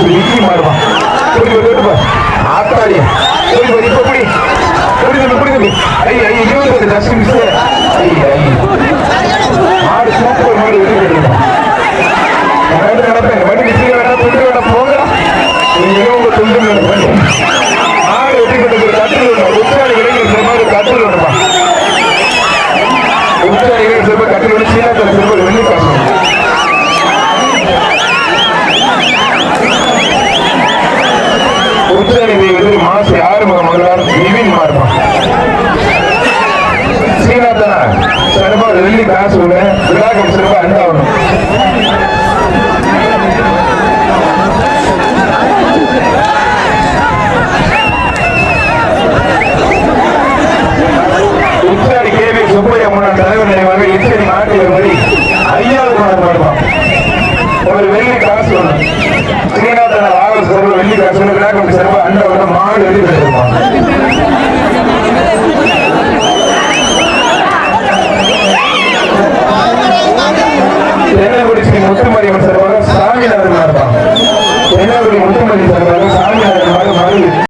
ಇದು ಇಡ್ಲಿ ಮಾಡುವ ಕುಡಿದು ದೊಡ್ಡ ಆತಾಡಿ ಕುಡಿದು ಇಪ್ಪ ಕುಡಿ ಕುಡಿದು ಕುಡಿದು ಅಯ್ಯ ಅಯ್ಯ ಇರೋದು ಜಾಸ್ತಿ ಮಿಸ್ ಅಯ್ಯ ಅಯ್ಯ ಮಾಡಿ ಸೂಪರ್ ಮಾಡಿ நடந்து நடப்பேன். வண்டி நிச்சயம் வேண்டாம் துண்டு வேண்டாம் போங்க நீங்க உங்க துண்டு வேணும் பண்ணி ஆடு வெட்டி கொண்டு கட்டில் வேணும்? உச்சாணி கிடைக்கிற சிறப்பாக கட்டில் வேணுமா? உச்சாணி கிடைக்கிற சிறப்பாக கட்டில் வேணும்? சீனா சிறப்பாக வெள்ளி காசு. உச்சாரி தேவி மாசம் யாரு மக மகளார் நிவின் மாறுப்பான் சீனாத்தனா சிறப்பா வெள்ளி காசு விட விழாக்கம் சிறப்பா அண்டாவணும் உச்சாரி கேவி சுப்பையா முன்னாள் தலைவர் நினைவாக இச்சடி நாட்டில் வரி ஐயாவது மாதம் ஒரு வெள்ளி காசு வேணும். சிறப்பு நம்ம காசு வேணும் மாடு வெளியே பெற்றிருப்பான் தென்னங்குடி முத்துமாரியம்மன் சிறப்பாக